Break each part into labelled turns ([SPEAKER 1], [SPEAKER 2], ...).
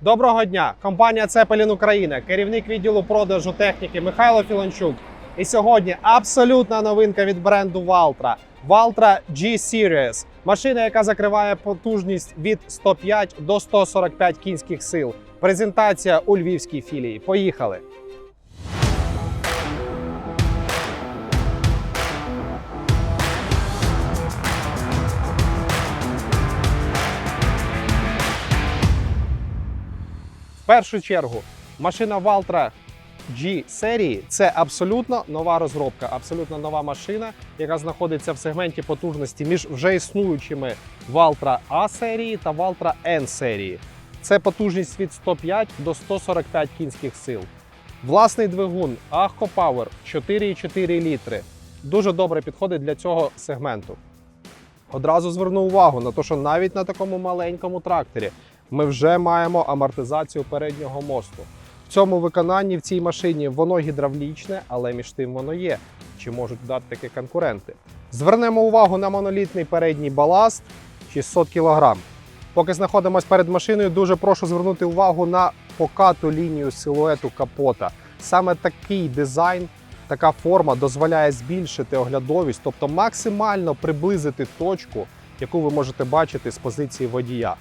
[SPEAKER 1] Доброго дня! Компанія Цепелін Україна, керівник відділу продажу техніки Михайло Філончук. І сьогодні абсолютна новинка від бренду Valtra. Valtra G-Series. Машина, яка закриває потужність від 105 до 145 кінських сил. Презентація у львівській філії. Поїхали! Першу чергу, машина Valtra G серії це абсолютно нова розробка, абсолютно нова машина, яка знаходиться в сегменті потужності між вже існуючими Valtra A серії та Valtra N серії. Це потужність від 105 до 145 кінських сил. Власний двигун Ahco Power 4,4 літри. Дуже добре підходить для цього сегменту. Одразу зверну увагу на те, що навіть на такому маленькому тракторі ми вже маємо амортизацію переднього мосту. В цьому виконанні в цій машині воно гідравлічне, але між тим воно є. Чи можуть дати такі конкуренти? Звернемо увагу на монолітний передній баласт 600 кг. Поки знаходимося перед машиною, дуже прошу звернути увагу на покату лінію силуету капота. Саме такий дизайн, така форма дозволяє збільшити оглядовість, тобто максимально приблизити точку, яку ви можете бачити з позиції водія.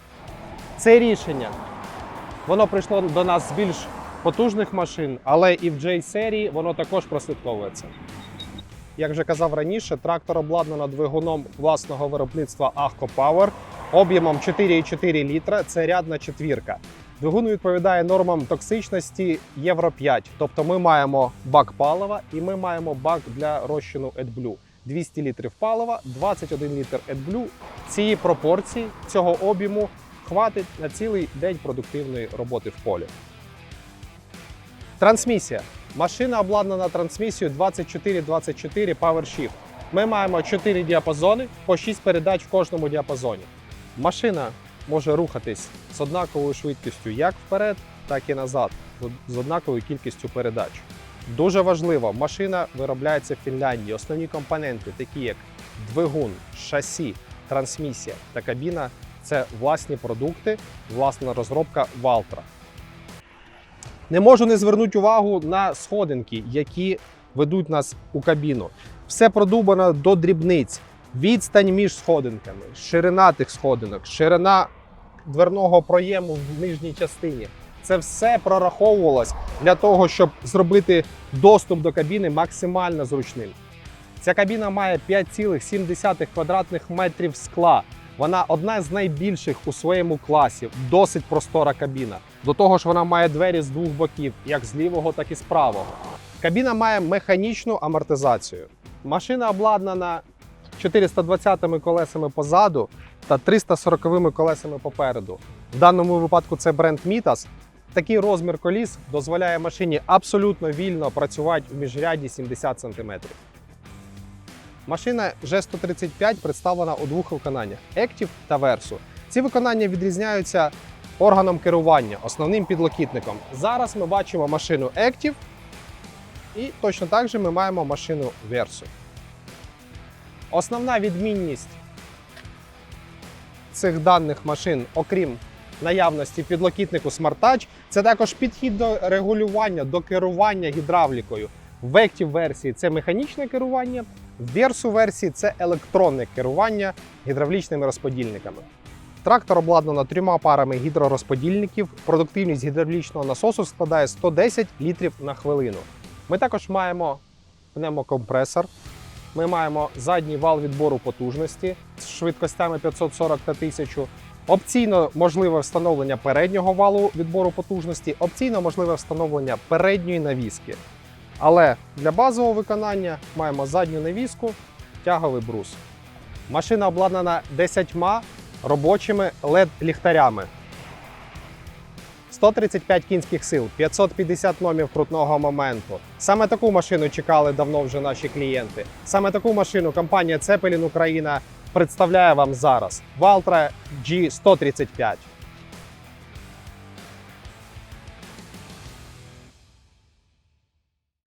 [SPEAKER 1] Це рішення. Воно прийшло до нас з більш потужних машин, але і в J-серії воно також прослідковується. Як вже казав раніше, трактор обладнано двигуном власного виробництва Ahco Power об'ємом 4,4 літра. Це рядна четвірка. Двигун відповідає нормам токсичності Євро 5. Тобто ми маємо бак палива і ми маємо бак для розчину AdBlue. 200 літрів палива, 21 літр AdBlue. Цієї пропорції цього об'єму хватить на цілий день продуктивної роботи в полі. Трансмісія. Машина обладнана трансмісією 24-24 PowerShift. Ми маємо 4 діапазони по 6 передач в кожному діапазоні. Машина може рухатись з однаковою швидкістю як вперед, так і назад, з- однаковою кількістю передач. Дуже важливо, машина виробляється в Фінляндії. Основні компоненти, такі як двигун, шасі, трансмісія та кабіна це власні продукти, власна розробка Valtra. Не можу не звернути увагу на сходинки, які ведуть нас у кабіну. Все продумано до дрібниць. Відстань між сходинками, ширина тих сходинок, ширина дверного проєму в нижній частині. Це все прораховувалось для того, щоб зробити доступ до кабіни максимально зручним. Ця кабіна має 5,7 квадратних метрів скла. Вона одна з найбільших у своєму класі, досить простора кабіна. До того ж, вона має двері з двох боків, як з лівого, так і з правого. Кабіна має механічну амортизацію. Машина обладнана 420 колесами позаду та 340 колесами попереду. В даному випадку це бренд Mitas. Такий розмір коліс дозволяє машині абсолютно вільно працювати в міжряді 70 см. Машина G135 представлена у двох виконаннях Active та Verso. Ці виконання відрізняються органом керування, основним підлокітником. Зараз ми бачимо машину Active і точно так же ми маємо машину Verso. Основна відмінність цих даних машин, окрім наявності підлокітнику Smart Touch, це також підхід до регулювання, до керування гідравлікою. В Active версії це механічне керування, в Verso версії це електронне керування гідравлічними розподільниками. Трактор обладнано трьома парами гідророзподільників. Продуктивність гідравлічного насосу складає 110 літрів на хвилину. Ми також маємо пневмокомпресор. Ми маємо задній вал відбору потужності з швидкостями 540 та 1000. Опційно можливе встановлення переднього валу відбору потужності, опційно можливе встановлення передньої навіски. Але для базового виконання маємо задню навіску, тяговий брус. Машина обладнана 10 робочими LED-ліхтарями. 135 кінських сил, 550 номів крутного моменту. Саме таку машину чекали давно вже наші клієнти. Саме таку машину компанія Цепелін Україна представляє вам зараз. Valtra G135.